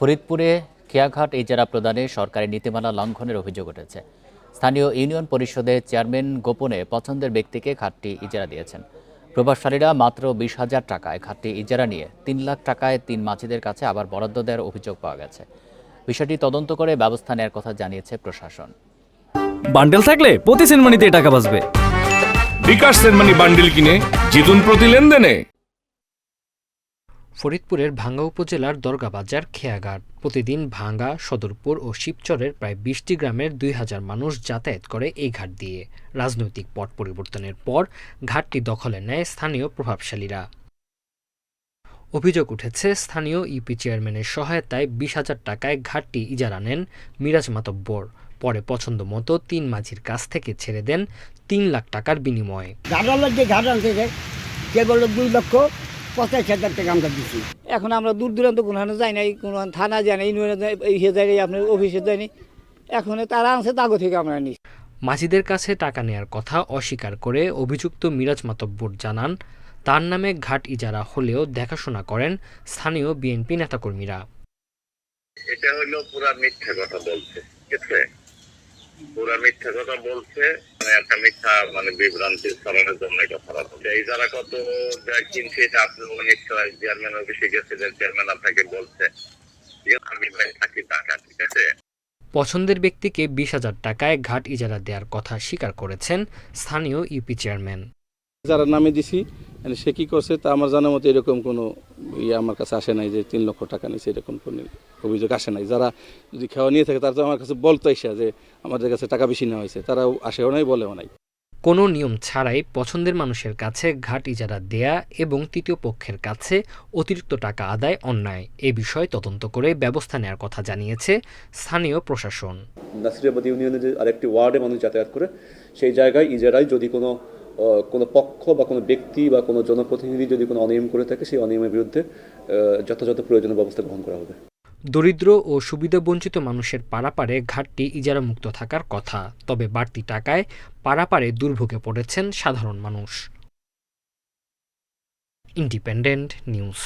ফরিদপুরে খেয়াঘাট ইজারা প্রদানে সরকারি নীতিমালা লঙ্ঘনের অভিযোগ উঠেছে। স্থানীয় ইউনিয়ন পরিষদের চেয়ারম্যান গোপনে পছন্দের ব্যক্তিকে খাতটি ইজারা দিয়েছেন। প্রভাবশালীরা মাত্র বিশ হাজার টাকায় খাতটি ইজারা নিয়ে তিন লাখ টাকায় তিন মাঝিদের কাছে আবার বরাদ্দ দেওয়ার অভিযোগ পাওয়া গেছে। বিষয়টি তদন্ত করে ব্যবস্থা নেওয়ার কথা জানিয়েছে প্রশাসন। বান্ডেল থাকলে প্রতি সেনমানিতে টাকা বাঁচবে। বিকাশ সেনমানি বান্ডিল কিনে জিতুন প্রতি লেনদেনে। ফরিদপুরের ভাঙ্গা উপজেলার দরগাবাজার খেয়াঘাট। প্রতিদিন ভাঙ্গা, সদরপুর ও শিবচরের প্রায় বিশটি গ্রামের দুই হাজার মানুষ যাতায়াত করে এই ঘাট দিয়ে। রাজনৈতিক পট পরিবর্তনের পর ঘাটটি দখলে নেয় স্থানীয় প্রভাবশালীরা। অভিযোগ উঠেছে, স্থানীয় ইউপি চেয়ারম্যানের সহায়তায় বিশ হাজার টাকায় ঘাটটি ইজারা নেন মিরাজ মাতব্বর। পরে পছন্দ মতো তিন মাঝির কাছ থেকে ছেড়ে দেন তিন লাখ টাকার বিনিময়ে। যে বলল দুই লক্ষ পঁচাশি হাজার টাকা আমরা দিচ্ছি এখন আমরা দূর দূরান্ত কোনো যাই নাই কোনো থানা যাই নাই ইউনিয়নে যাই আপনার অফিসে যাইনি এখন তারা আনছে তাগো থেকে আমরা নিই মাঝিদের কাছে টাকা নেয়ার কথা অস্বীকার করে অভিযুক্ত মিরাজ মাতব্বর জানান তার নামে ঘাট ইজারা হলেও দেখাশোনা করেন স্থানীয় বিএনপি নেতাকর্মীরা। এটা হলো পুরা মিথ্যা কথা বলছে পুরা মিথ্যা কথা বলছে মানে একটা মিথ্যা মানে বিভ্রান্তি ছড়ানোর জন্য এটা খারাপ হচ্ছে এই যারা কত যা কিনছে এটা আপনি নিশ্চয় চেয়ারম্যান অফিসে গেছিলেন চেয়ারম্যান আপনাকে বলছে আমি ভাই থাকি টাকা ঠিক আছে? পছন্দের ব্যক্তিকে বিশ হাজার টাকায় ঘাট ইজারা দেওয়ার কথা স্বীকার করেছেন স্থানীয় ইউপি চেয়ারম্যান। যারা নামে দিছি মানে সে কি করছে তা আমার জানার মতো এরকম কোনো ইয়ে আমার কাছে আসে নাই যে তিন লক্ষ টাকা নিয়েছে এরকম কোনো অভিযোগ আসে নাই। যারা যদি খাওয়া নিয়ে থাকে তারা তো আমার কাছে বলতো এসে যে আমাদের কাছে টাকা বেশি নেওয়া হয়েছে। তারাও আসেও নাই বলেও নাই। কোনো নিয়ম ছাড়াই পছন্দের মানুষের কাছে ঘাট ইজারা দেয়া এবং তৃতীয় পক্ষের কাছে অতিরিক্ত টাকা আদায় অন্যায় এ বিষয়ে তদন্ত করে ব্যবস্থা নেওয়ার কথা জানিয়েছে স্থানীয় প্রশাসন। নাসিরাবাদ ইউনিয়নে যে আরেকটি ওয়ার্ডে মানুষ যাতায়াত করে সেই জায়গায় ইজারায় যদি কোনো কোনো পক্ষ বা কোনো ব্যক্তি বা কোনো জনপ্রতিনিধি যদি কোনো অনিয়ম করে থাকে, সেই অনিয়মের বিরুদ্ধে যথাযথ প্রয়োজনীয় ব্যবস্থা গ্রহণ করা হবে। দরিদ্র ও সুবিধাবঞ্চিত মানুষের পারাপারে ঘাটটি ইজারা মুক্ত থাকার কথা, তবে বাড়তি টাকায় পারাপারে দুর্ভোগে পড়েছেন সাধারণ মানুষ। Independent news.